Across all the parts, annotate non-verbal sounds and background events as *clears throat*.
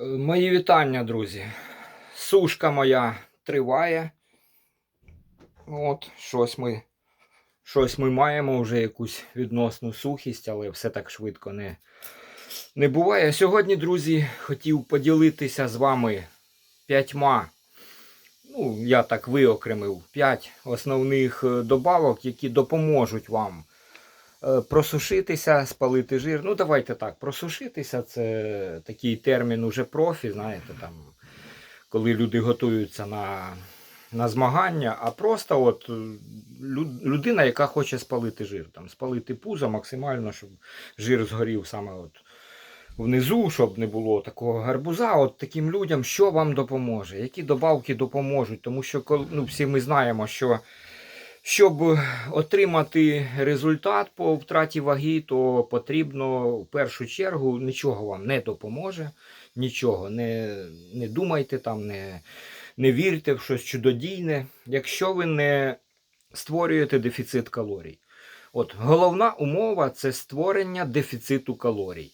Е, Мої вітання, друзі. Сушка моя триває. От, щось ми, щось ми маємо вже якусь відносну сухість, але все так швидко не, не буває. Сьогодні, друзі, хотів поділитися з вами п'ятьма. Ну, я так виокремив п'ять основних е, добавок, які допоможуть вам просушитися, спалити жир. Ну, давайте так, просушитися це такий термін уже профі, знаєте, там, коли люди готуються на, на змагання, а просто от е, людина, яка хоче спалити жир, там, спалити пузо максимально, щоб жир згорів саме от внизу, щоб не було такого гарбуза. От таким людям, що вам допоможе, які добавки допоможуть, тому що ну, всі ми знаємо, що щоб отримати результат по втраті ваги, то потрібно в першу чергу нічого вам не допоможе, нічого. Не, не думайте там, не, не вірте в щось чудодійне, якщо ви не створюєте дефіцит калорій. От головна умова це створення дефіциту калорій.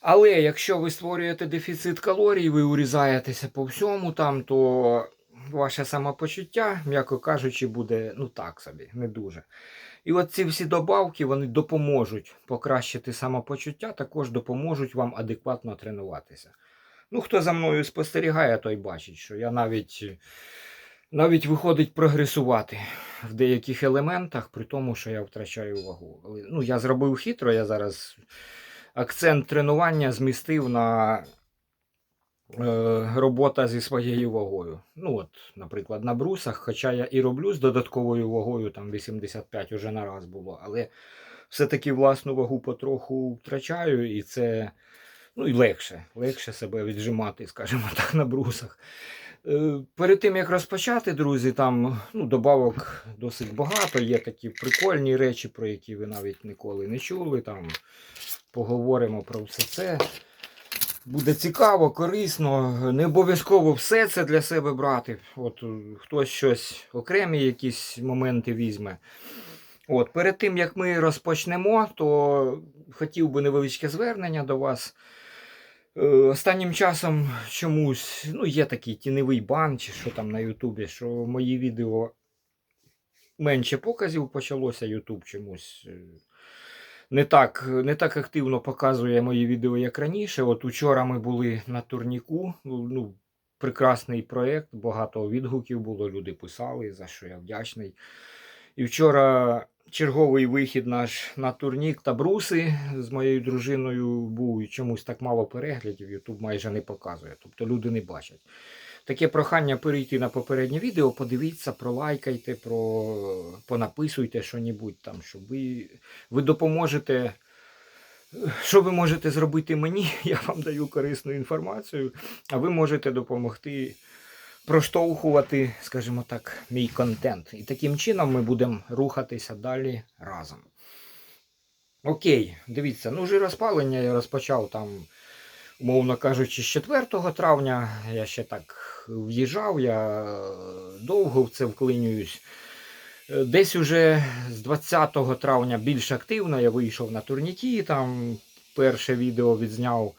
Але якщо ви створюєте дефіцит калорій, ви урізаєтеся по всьому там, то ваше самопочуття, м'яко кажучи, буде ну так собі, не дуже. І от ці всі добавки вони допоможуть покращити самопочуття, також допоможуть вам адекватно тренуватися. Ну, хто за мною спостерігає, той бачить, що я навіть, навіть виходить прогресувати в деяких елементах, при тому, що я втрачаю вагу. Ну, я зробив хитро, я зараз акцент тренування змістив на робота зі своєю вагою. Ну, от, наприклад, на брусах, хоча я і роблю з додатковою вагою, там 85 уже на раз було, але все-таки власну вагу потроху втрачаю, і це ну, і легше, легше себе віджимати, скажімо *laughs* так, на брусах. Е, Перед тим як розпочати, друзі, там ну, добавок досить багато. Є такі прикольні речі, про які ви навіть ніколи не чули. Там поговоримо про все це. Буде цікаво, корисно. Не обов'язково все це для себе брати. От е, хтось щось окремі якісь моменти візьме. От, перед тим як ми розпочнемо, то хотів би невеличке звернення до вас. Е, Останнім часом чомусь ну, є такий тіньовий бан, чи що там на Ютубі, що мої відео менше показів почалося. Ютуб чомусь е, не так, не так активно показує мої відео, як раніше. От учора ми були на турніку. Ну, ну, прекрасний проєкт, багато відгуків було, люди писали, за що я вдячний. І вчора черговий вихід наш на турнік та бруси з моєю дружиною був і чомусь так мало переглядів, Ютуб майже не показує. Тобто люди не бачать. Таке прохання перейти на попереднє відео, подивіться, пролайкайте, про... понаписуйте що-небудь там, щоб ви, ви допоможете. Що ви можете зробити мені? *laughs* Я вам даю корисну інформацію, а ви можете допомогти проштовхувати, скажімо так, мій контент. І таким чином ми будемо рухатися далі разом. Окей, дивіться, ну жироспалення я розпочав там, умовно кажучи, з 4 травня. Я ще так в'їжджав, я довго в це вклинююсь. Десь уже з 20 травня більш активно я вийшов на турніки, там перше відео відзняв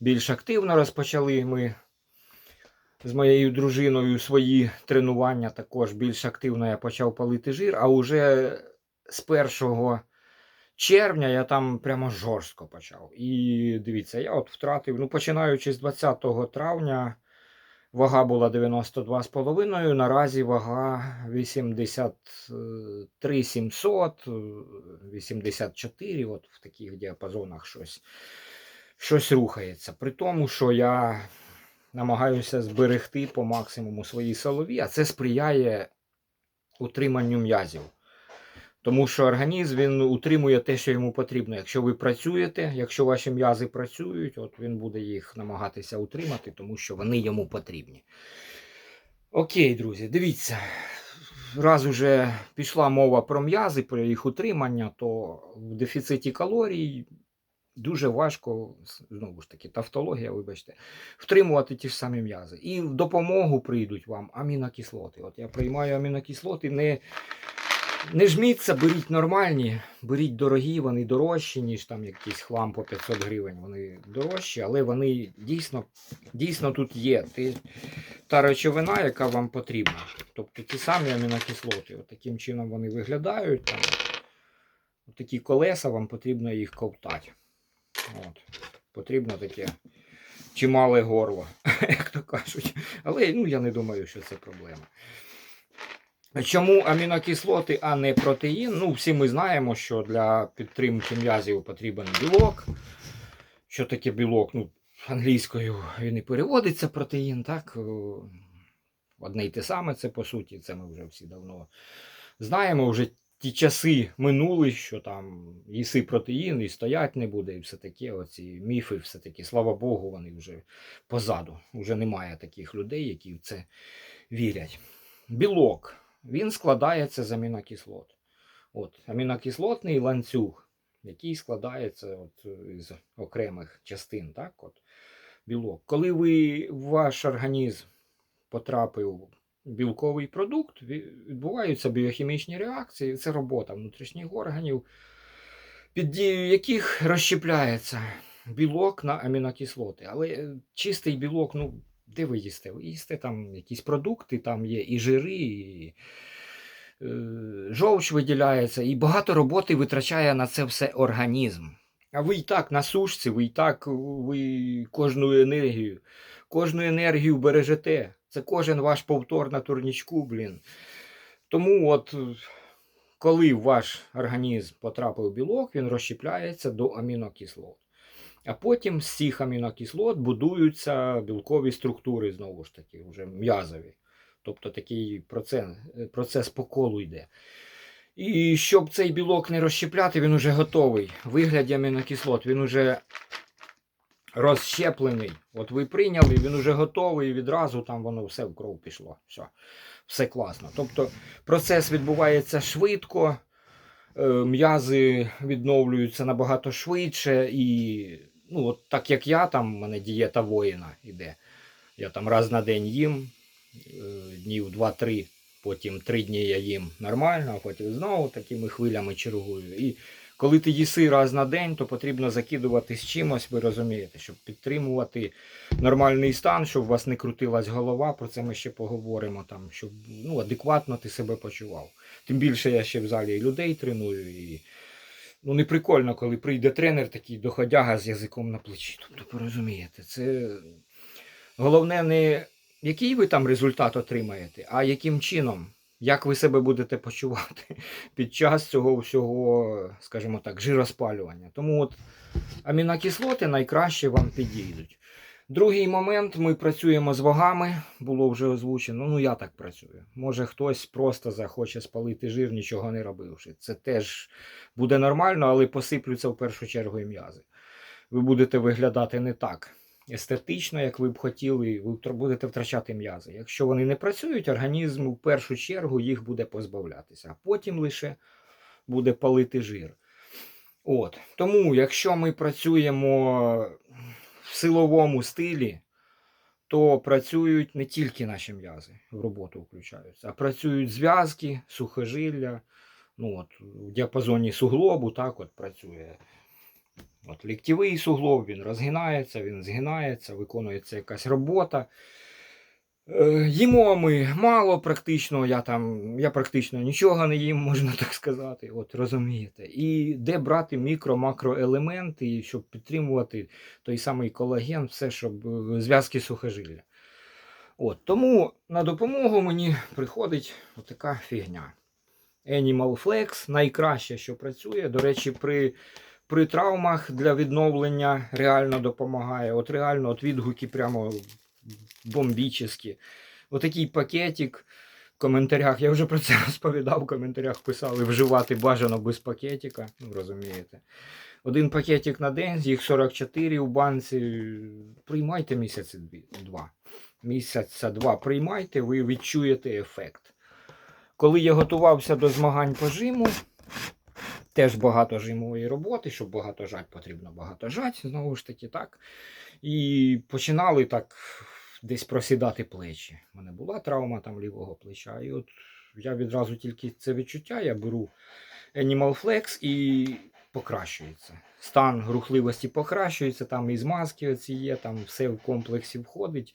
більш активно розпочали ми з моєю дружиною свої тренування також більш активно я почав палити жир, а уже з 1 червня я там прямо жорстко почав. І дивіться, я от втратив, ну починаючи з 20 травня, вага була 92,5, наразі вага 83 700, е, 84, от в таких діапазонах щось, щось рухається. При тому, що я намагаюся зберегти по максимуму свої солові, а це сприяє утриманню м'язів. Тому що організм він утримує те, що йому потрібно. Якщо ви працюєте, якщо ваші м'язи працюють, от він буде їх намагатися утримати, тому що вони йому потрібні. Окей, друзі, дивіться. Раз уже пішла мова про м'язи, про їх утримання, то в дефіциті калорій дуже важко, знову ж таки, тавтологія, вибачте, втримувати ті ж самі м'язи. І в допомогу прийдуть вам амінокислоти. От я приймаю амінокислоти не, Не жміться, беріть нормальні, беріть дорогі, вони дорожчі, ніж там якийсь хлам по 500 гривень. Вони дорожчі, але вони дійсно, дійсно тут є. Та речовина, яка вам потрібна. Тобто ті самі амінокислоти. От таким чином вони виглядають. Там, такі колеса, вам потрібно їх ковтати. От. Потрібно таке чимале горло, *laughs* як то кажуть. Але ну, я не думаю, що це проблема. Чому амінокислоти, а не протеїн? Ну, всі ми знаємо, що для підтримки м'язів потрібен білок. Що таке білок? Ну, англійською він і переводиться протеїн, так? Одне й те саме це по суті, це ми вже всі давно знаємо. Вже ті часи минули, що там їси протеїн і стоять не буде, і все таке. Оці міфи, все таки, слава Богу, вони вже позаду. Вже немає таких людей, які в це вірять. Білок. Він складається з амінокислот. От, амінокислотний ланцюг, який складається от, з окремих частин. Так, от, білок. Коли ви ваш організм потрапив білковий продукт, відбуваються біохімічні реакції. Це робота внутрішніх органів, під дією яких розщепляється білок на амінокислоти. Але е, чистий білок, ну, де ви їсте? Ви їсте там якісь продукти, там є і жири, і е, жовч виділяється, і багато роботи витрачає на це все організм. А ви і так на сушці, ви і так ви кожну енергію, кожну енергію бережете. Це кожен ваш повтор на турнічку, блін. Тому от, коли в ваш організм потрапив білок, він розщепляється до амінокислот. А потім з цих амінокислот будуються білкові структури, знову ж таки, вже м'язові. Тобто такий процес, процес по колу йде. І щоб цей білок не розщепляти, він уже готовий. Вигляді амінокислот, він уже розщеплений. От ви прийняли, він уже готовий, і відразу там воно все в кров пішло. Все, все класно. Тобто процес відбувається швидко, е, м'язи відновлюються набагато швидше. І ну, от так як я, там, у мене дієта воїна йде. Я там раз на день їм, е, днів 2-3, потім 3 дні я їм нормально, а потім знову такими хвилями чергую. І коли ти їси раз на день, то потрібно закидувати з чимось, ви розумієте, щоб підтримувати нормальний стан, щоб у вас не крутилась голова. Про це ми ще поговоримо, там, щоб ну, адекватно ти себе почував. Тим більше я ще в залі людей треную. І... Ну, не прикольно, коли прийде тренер такий доходяга з язиком на плечі. Тобто, ви розумієте, це головне не який ви там результат отримаєте, а яким чином, як ви себе будете почувати *laughs* під час цього всього, скажімо так, жироспалювання. Тому от амінокислоти найкраще вам підійдуть. Другий момент, ми працюємо з вагами, було вже озвучено. Ну, я так працюю. Може, хтось просто захоче спалити жир, нічого не робивши. Це теж буде нормально, але посиплються в першу чергу і м'язи. Ви будете виглядати не так естетично, як ви б хотіли, ви будете втрачати м'язи. Якщо вони не працюють, організм в першу чергу їх буде позбавлятися, а потім лише буде палити жир. От. Тому, якщо ми працюємо в силовому стилі, то працюють не тільки наші м'язи в роботу включаються, а працюють зв'язки, сухожилля. Ну, от, в діапазоні суглобу так от працює. От ліктєвий суглоб, він розгинається, він згинається, виконується якась робота. Е, Їмо ми мало практично, я там, я практично нічого не їм, *laughs* можна так сказати. От розумієте. І де брати мікро-макроелементи, щоб підтримувати той самий колаген, все, щоб е, зв'язки сухожилля. От, тому на допомогу мені приходить отака фігня. Animal Flex найкраще, що працює. До речі, при при травмах для відновлення реально допомагає. От реально от відгуки прямо бомбічні. Отакий пакетик в коментарях. Я вже про це *laughs* розповідав, в коментарях писали вживати бажано без пакетика. Ну, розумієте. Один пакетик на день, їх 44 у банці. Приймайте місяці два. Місяця два приймайте, ви відчуєте ефект. Коли я готувався до змагань по жиму, теж багато жимової роботи, щоб багато жать, потрібно багато жать, знову ж таки, так. І починали так десь просідати плечі. У мене була травма там лівого плеча. І от я відразу тільки це відчуття, я беру Animal Flex і покращується. Стан рухливості покращується, там і змазки оці є, там все в комплексі входить.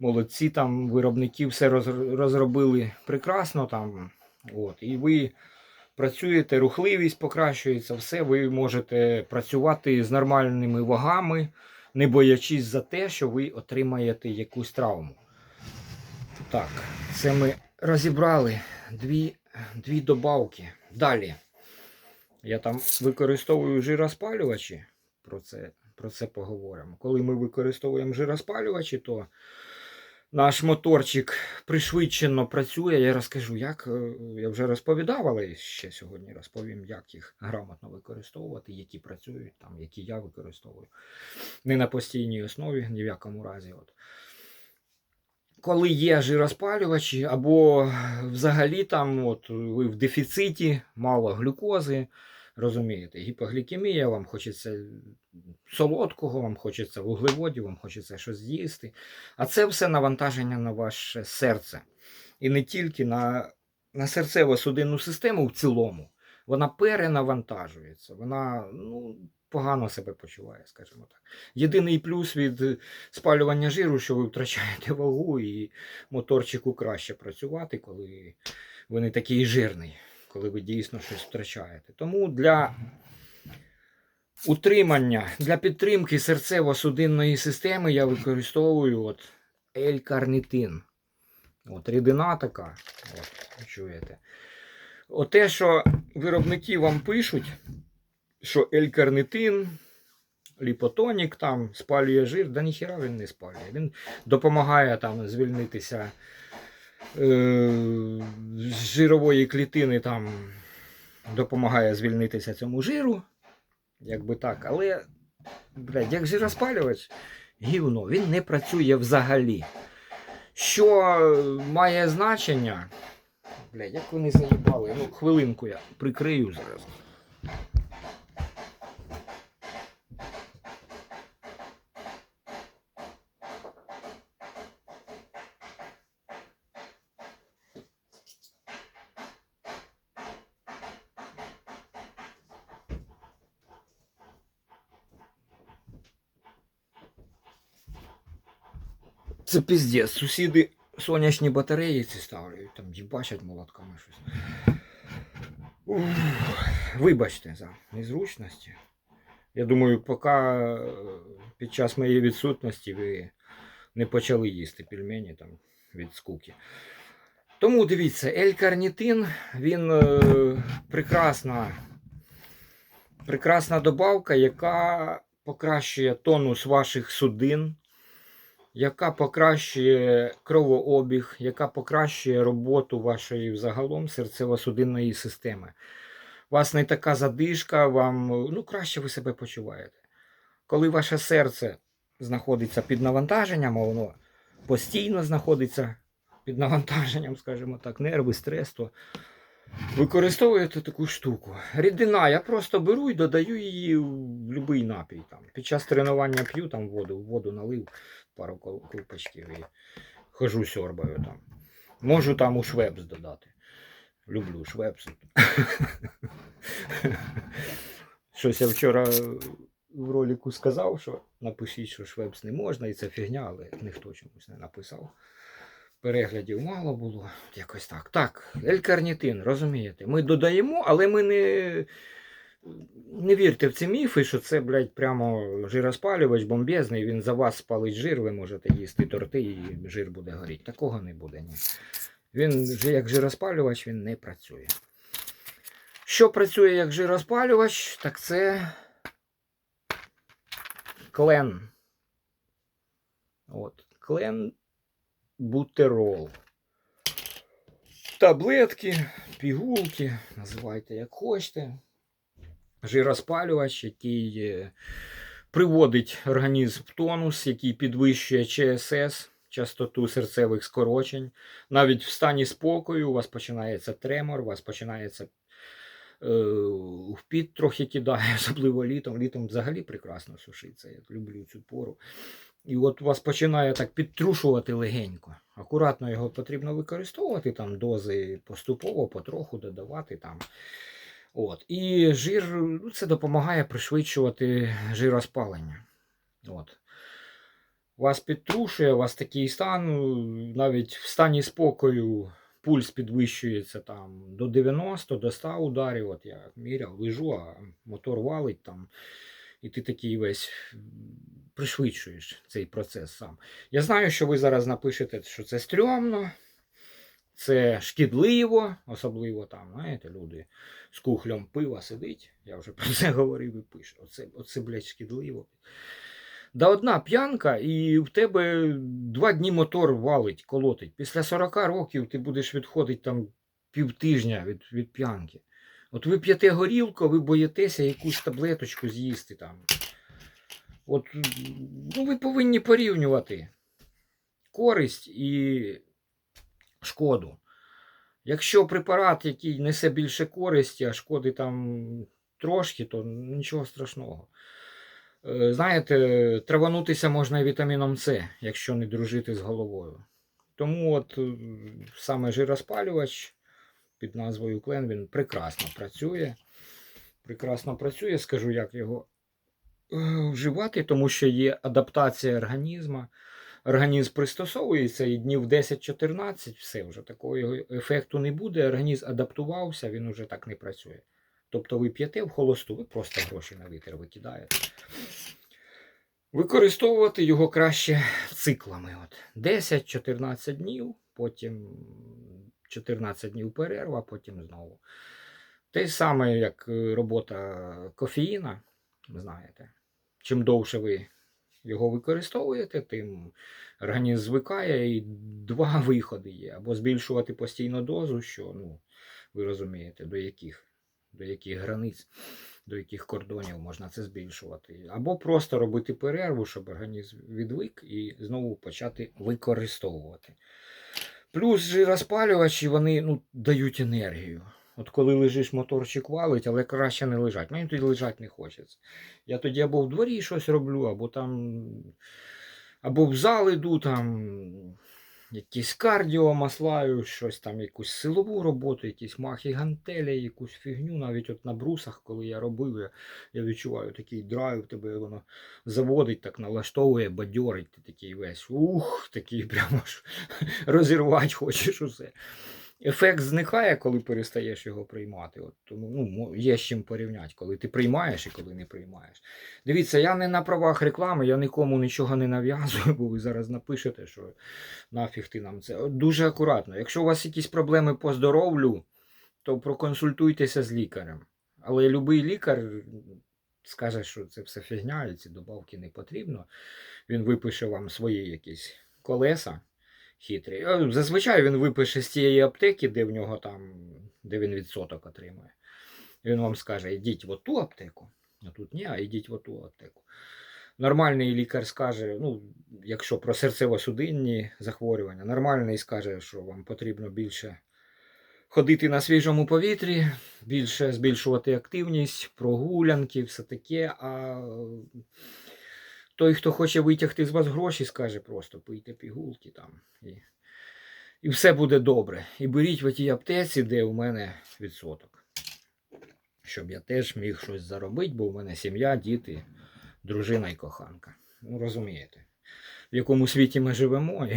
Молодці там виробники все розробили прекрасно. Там, от, і ви працюєте, рухливість покращується, все, ви можете працювати з нормальними вагами, не боячись за те, що ви отримаєте якусь травму. Так, це ми розібрали дві, дві добавки. Далі. Я там використовую жироспалювачі. Про це, про це поговоримо. Коли ми використовуємо жироспалювачі, то наш моторчик пришвидшено працює. Я розкажу, як е, я вже розповідав, але ще сьогодні розповім, як їх грамотно використовувати, які працюють, там, які я використовую. Не на постійній основі, ні в якому разі. От. Коли є жироспалювачі, або взагалі там от, ви в дефіциті, мало глюкози, розумієте, гіпоглікемія, вам хочеться солодкого, вам хочеться вуглеводів, вам хочеться щось з'їсти. А це все навантаження на ваше серце. І не тільки на, на серцево-судинну систему в цілому. Вона перенавантажується, вона ну, погано себе почуває, скажімо так. Єдиний плюс від спалювання жиру, що ви втрачаєте вагу, і моторчику краще працювати, коли ви не такий жирний, коли ви дійсно щось втрачаєте. Тому для утримання, для підтримки серцево-судинної системи я використовую от L-карнітин. От рідина така, от, чуєте. Оте, що виробники вам пишуть, що L-карнітин, ліпотонік там спалює жир, да ніхіра він не спалює. Він допомагає там звільнитися з жирової клітини, там допомагає звільнитися цьому жиру. Якби так, але, блядь, як жироспалювач, гівно, він не працює взагалі. Що е, має значення? Блядь, як вони заїбали. Ну, хвилинку я прикрию зараз. Піздець. Сусіди сонячні батареї ці ставлять, там їбачать молотками щось. Ух, Вибачте за незручності. Я думаю, поки е, під час моєї відсутності ви не почали їсти пельмені там від скуки. Тому дивіться, L-карнітин, він е, прекрасна, прекрасна добавка, яка покращує тонус ваших судин, яка покращує кровообіг, яка покращує роботу вашої взагалом серцево-судинної системи. У вас не така задишка, вам ну, краще ви себе почуваєте. Коли ваше серце знаходиться під навантаженням, а воно постійно знаходиться під навантаженням, скажімо так, нерви, стрес, то використовуєте таку штуку. Рідина, я просто беру і додаю її в будь-який напій. Там. Під час тренування п'ю там воду, воду налив пару кол- колпачків і хожу сьорбаю там. Можу там у швепс додати. Люблю швепс. Щось я вчора в ролику сказав, що напишіть, що швепс не можна, і це фігня, але ніхто чомусь не написав. Переглядів мало було. Якось так. Так, L-карнітин, розумієте, ми додаємо, але ми не. Не вірте в ці міфи, що це, блядь, прямо жироспалювач бомбезний, він за вас спалить жир, ви можете їсти торти і жир буде горіти. Такого не буде, ні. Він як жироспалювач він не працює. Що працює як жироспалювач, так це клен. От, клен бутерол. Таблетки, пігулки, називайте як хочете. Жироспалювач, який е, приводить організм в тонус, який підвищує ЧСС, частоту серцевих скорочень. Навіть в стані спокою у вас починається тремор, у вас починається е, в піт трохи кидає, *laughs* особливо літом. Літом взагалі прекрасно сушиться. Я люблю цю пору. І от вас починає так підтрушувати легенько. Акуратно його потрібно використовувати, там дози поступово, потроху додавати там. От. І жир ну, це допомагає пришвидшувати жироспалення. От. Вас підтрушує, у вас такий стан, навіть в стані спокою пульс підвищується там до 90, до 100 ударів. От я міряв, лежу, а мотор валить там, і ти такий весь пришвидшуєш цей процес сам. Я знаю, що ви зараз напишете, що це стрьомно, це шкідливо, особливо там, знаєте, люди з кухлем пива сидить. Я вже про це говорив і пишу. Оце, оце блядь, шкідливо. Да одна п'янка, і в тебе два дні мотор валить, колотить. Після 40 років ти будеш відходити там півтижня від, від п'янки. От ви п'єте горілку, ви боїтеся якусь таблеточку з'їсти там. От ну, ви повинні порівнювати користь і шкоду. Якщо препарат, який несе більше користі, а шкоди там трошки, то нічого страшного. Е, Знаєте, траванутися можна і вітаміном С, якщо не дружити з головою. Тому от е, саме жироспалювач під назвою Клен він прекрасно працює. Прекрасно працює, скажу, як його е, вживати, тому що є адаптація організму. Організм пристосовується і днів 10-14, все вже такого ефекту не буде. Організм адаптувався, він уже так не працює. Тобто ви п'єте в холосту, ви просто гроші на вітер викидаєте. Використовувати його краще циклами. От 10-14 днів, потім 14 днів перерва, потім знову. Те саме, як е, робота кофеїна, знаєте. Чим довше ви його використовуєте, тим організм звикає і два *laughs* виходи є. Або збільшувати постійно дозу, що ну, ви розумієте, до яких, до яких границь, до яких кордонів можна це збільшувати. Або просто робити перерву, щоб організм відвик і знову почати використовувати. Плюс жироспалювачі вони ну, дають енергію. От коли лежиш, моторчик валить, але краще не лежать. Мені тоді лежати не хочеться. Я тоді або в дворі щось роблю, або там, або в зал іду, там якісь кардіо маслаю, щось там, якусь силову роботу, якісь махи гантелі, якусь фігню. Навіть от на брусах, коли я робив, я, я відчуваю такий драйв, тебе воно заводить, так налаштовує, бадьорить, ти такий весь. Ух, такий прямо ж *laughs* розірвати хочеш усе. Ефект зникає, коли перестаєш його приймати. От, тому ну, є з чим порівняти, коли ти приймаєш і коли не приймаєш. Дивіться, я не на правах реклами, я нікому нічого не нав'язую, *laughs* бо ви зараз напишете, що нафіг ти нам це. Дуже акуратно. Якщо у вас якісь проблеми по здоров'ю, то проконсультуйтеся з лікарем. Але будь-який лікар скаже, що це все фігня, і ці добавки не потрібно. Він випише вам свої якісь колеса хитрі. Е, Зазвичай він випише з тієї аптеки, де в нього там, де він відсоток отримує. Він вам скаже, йдіть в ту аптеку, а тут ні, а йдіть в ту аптеку. Нормальний лікар скаже, ну, якщо про серцево-судинні захворювання, нормальний скаже, що вам потрібно більше ходити на свіжому повітрі, більше збільшувати активність, прогулянки, все таке. А той, хто хоче витягти з вас гроші, скаже просто пийте пігулки там. І, і все буде добре. І беріть в тій аптеці, де у мене відсоток. Щоб я теж міг щось заробити, бо в мене сім'я, діти, дружина і коханка. Ну, розумієте, в якому світі ми живемо.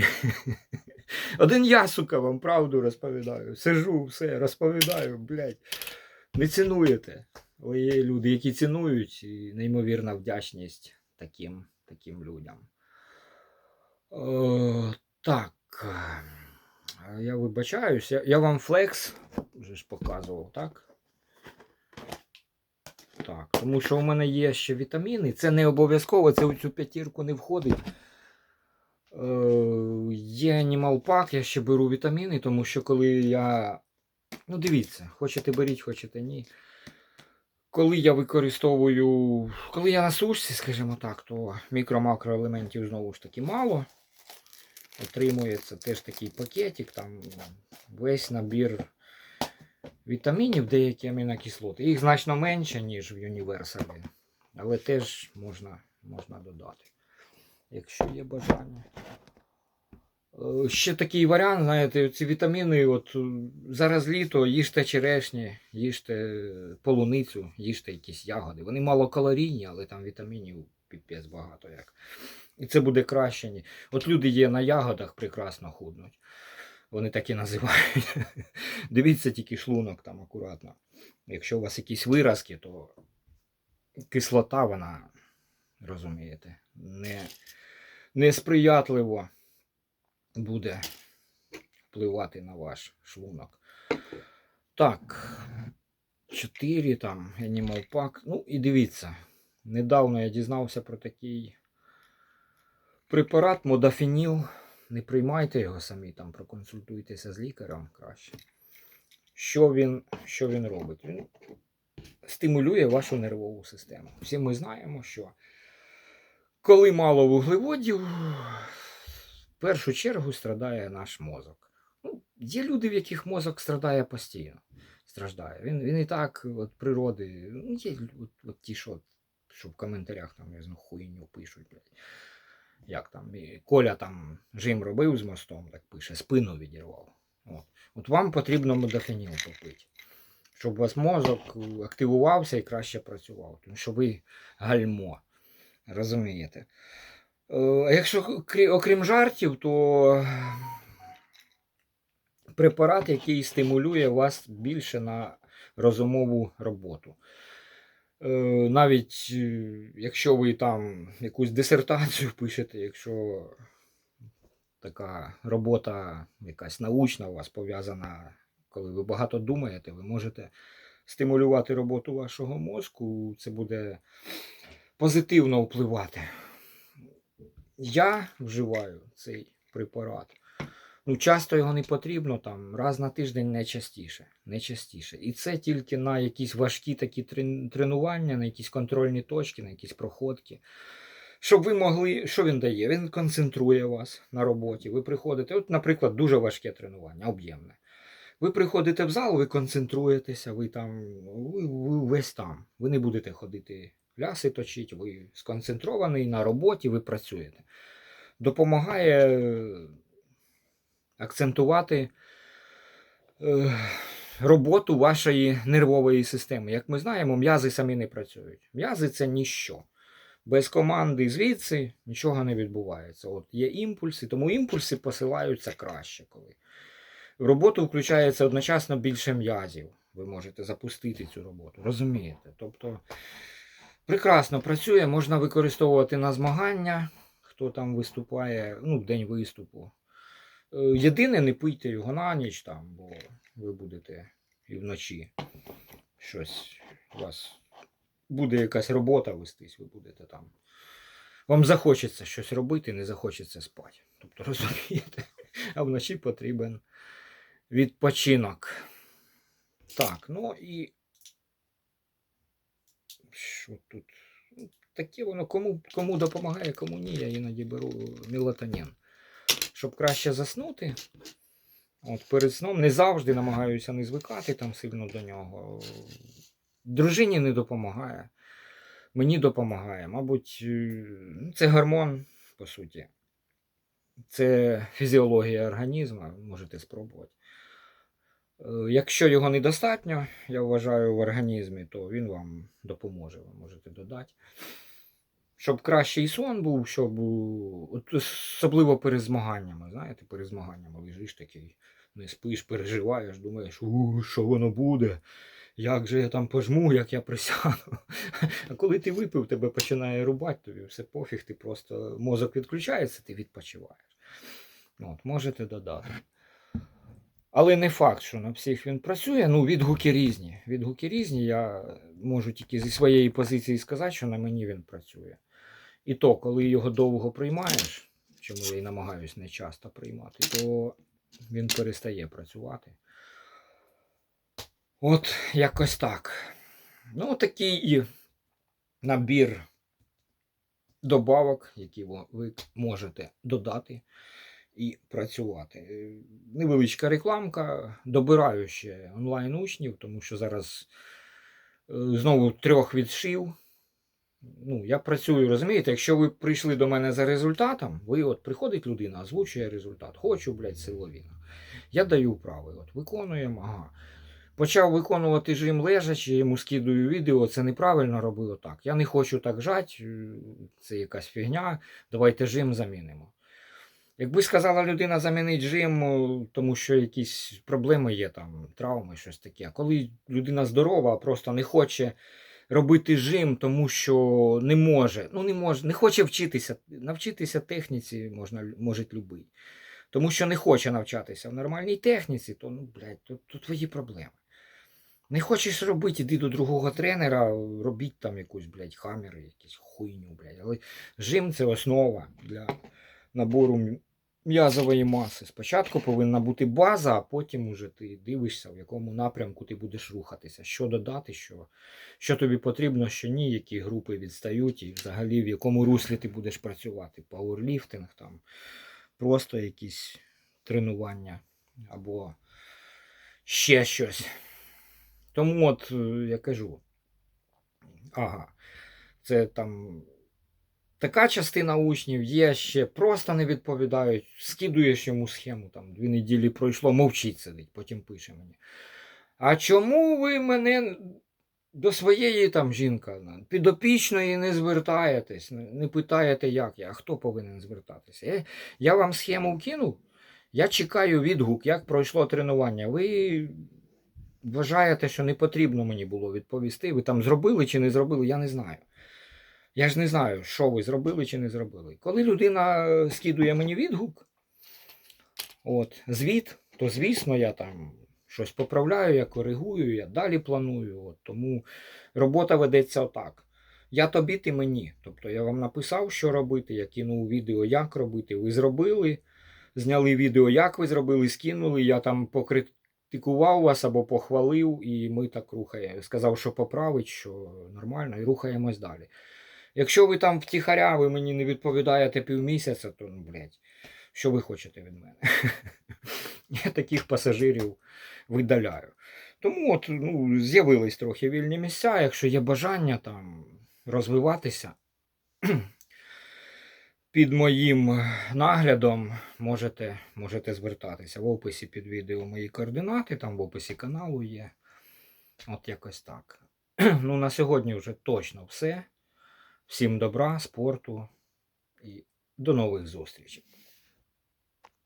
*laughs* Один я, сука, вам правду розповідаю. Сижу, все, розповідаю, блядь. Не цінуєте. Але є люди, які цінують, і неймовірна вдячність таким, таким людям. Е, так. е, Я вибачаюсь. Я, я вам флекс вже ж показував, так? Так, тому що у мене є ще вітаміни. Це не обов'язково, це у цю п'ятірку не входить. Е, є Animal Pack, я ще беру вітаміни, тому що коли я. Ну, дивіться, хочете беріть, хочете ні. Коли я використовую. Коли я на сушці, скажімо так, то мікро-макроелементів знову ж таки мало. Отримується теж такий пакетик, там весь набір вітамінів, деякі амінокислоти. Їх значно менше, ніж в універсалі, але теж можна, можна додати. якщо є бажання. Е, Ще такий варіант, знаєте, ці вітаміни, от е, зараз літо, їжте черешні, їжте полуницю, їжте якісь ягоди. Вони малокалорійні, але там вітамінів піпець багато як. І це буде краще. От люди є на ягодах, прекрасно худнуть. Вони так і називають. *laughs* Дивіться тільки шлунок там акуратно. Якщо у вас якісь виразки, то кислота, вона, розумієте, не, несприятливо буде впливати на ваш шлунок. Так, 4 там Animal Pack. Ну і дивіться, недавно я дізнався про такий препарат Модафініл. Не приймайте його самі, там проконсультуйтеся з лікарем краще. Що він, що він робить? Він стимулює вашу нервову систему. Всі ми знаємо, що коли мало вуглеводів, в першу чергу страдає наш мозок. Ну, є люди, в яких мозок страдає постійно. Страждає. Він, він і так от природи. Ну, є от, от ті, що, що в коментарях там я хуйню пишуть. Блядь. Як там, Коля там жим робив з мостом, так пише, спину відірвав. От, от вам потрібно модафеніл попити, щоб у вас мозок активувався і краще працював. Тому що ви гальмо. Розумієте? Е, якщо окрім жартів, то препарат, який стимулює вас більше на розумову роботу. Е, Навіть е, якщо ви там якусь дисертацію пишете, якщо така робота якась научна у вас пов'язана, коли ви багато думаєте, ви можете стимулювати роботу вашого мозку, це буде позитивно впливати. Я вживаю цей препарат. Ну, часто його не потрібно, там, раз на тиждень не частіше. Не частіше. І це тільки на якісь важкі такі тренування, на якісь контрольні точки, на якісь проходки. Щоб ви могли, що він дає? Він концентрує вас на роботі. Ви приходите, от, наприклад, дуже важке тренування, об'ємне. Ви приходите в зал, ви концентруєтеся, ви там, ви, ви весь там. Ви не будете ходити ляси точити, ви сконцентрований на роботі, ви працюєте. Допомагає е, акцентувати е, роботу вашої нервової системи. Як ми знаємо, м'язи самі не працюють. М'язи це ніщо. Без команди звідси нічого не відбувається. От є імпульси, тому імпульси посилаються краще, коли в роботу включається одночасно більше м'язів. Ви можете запустити цю роботу. Розумієте? Тобто прекрасно працює, можна використовувати на змагання, хто там виступає, ну, в день виступу. Е, Єдине, не пийте його на ніч там, бо ви будете і вночі щось у вас буде якась робота вестись, ви будете там. Вам захочеться щось робити, не захочеться спати. Тобто, *laughs* розумієте, а вночі потрібен відпочинок. Так, ну і. Що тут? Ну, Таке воно кому, кому допомагає, кому ні. Я іноді беру мелатонін. Щоб краще заснути. От перед сном не завжди намагаюся не звикати там сильно до нього. Дружині не допомагає. Мені допомагає. Мабуть, е, це гормон, по суті. Це фізіологія організму, можете спробувати. Е, Якщо його недостатньо, я вважаю, в організмі, то він вам допоможе, ви можете додати. Щоб кращий сон був, щоб особливо перед змаганнями, знаєте, перед змаганнями лежиш такий, не спиш, переживаєш, думаєш, у, що воно буде, як же я там пожму, як я присяду. А коли ти випив, тебе починає рубати, тобі все пофіг, ти просто мозок відключається, ти відпочиваєш. От, можете додати. Але не факт, що на всіх він працює. Ну, відгуки різні. Відгуки різні. Я можу тільки зі своєї позиції сказати, що на мені він працює. І то, коли його довго приймаєш, чому я і намагаюся не часто приймати, то він перестає працювати. От якось так. Ну, такий і набір добавок, які ви- можете додати і працювати. Е, Невеличка рекламка. Добираю ще онлайн учнів, тому що зараз е, знову трьох відшив. Ну, я працюю, розумієте, якщо ви прийшли до мене за результатом, ви от приходить людина, озвучує результат. Хочу, блядь, силовіна. Я даю вправи, от виконуємо, ага. Почав виконувати жим лежачи, йому скидую відео, це неправильно робив отак. Я не хочу так жати, е, це якась фігня, давайте жим замінимо. Якби сказала людина замінити жим, тому що якісь проблеми є, там, травми, щось таке. А коли людина здорова, просто не хоче робити жим, тому що не може, ну не може, не хоче вчитися, навчитися техніці можна, може любий. Тому що не хоче навчатися в нормальній техніці, то, ну, блядь, то, то твої проблеми. Не хочеш робити, іди до другого тренера, робіть там якусь, блядь, хамери, якусь хуйню, блядь. Але жим це основа для набору м'язової маси. Спочатку повинна бути база, а потім уже ти дивишся, в якому напрямку ти будеш рухатися, що додати, що, що тобі потрібно, що ні, які групи відстають, і взагалі в якому руслі ти будеш працювати. Пауерліфтинг, там, просто якісь тренування або ще щось. Тому от е, я кажу. Ага, це там така частина учнів є ще просто не відповідають, скидуєш йому схему, там дві неділі пройшло, мовчить сидить, потім пише мені. А чому ви мене до своєї там жінка підопічної не звертаєтесь, не питаєте, як я, а хто повинен звертатися? Я, я вам схему кинув, я чекаю відгук, як пройшло тренування. Ви вважаєте, що не потрібно мені було відповісти. Ви там зробили чи не зробили, я не знаю. Я ж не знаю, що ви зробили чи не зробили. Коли людина е, скидує мені відгук, от, звіт, то звісно, я там щось поправляю, я коригую, я далі планую. От, тому робота ведеться отак. Я тобі, ти мені. Тобто я вам написав, що робити, я кинув відео, як робити. Ви зробили, зняли відео, як ви зробили, скинули, я там покритикував вас або похвалив, і ми так рухаємо. Сказав, що поправить, що нормально, і рухаємось далі. Якщо ви там втіхаря, ви мені не відповідаєте півмісяця, то ну, блядь, що ви хочете від мене? *laughs* Я таких пасажирів видаляю. Тому от, ну, з'явились трохи вільні місця, якщо є бажання там розвиватися. *clears throat* Під моїм наглядом можете, можете звертатися. В описі під відео мої координати, там в описі каналу є. От якось так. *clears throat* Ну, на сьогодні вже точно все. Всім добра, спорту і до нових зустрічей.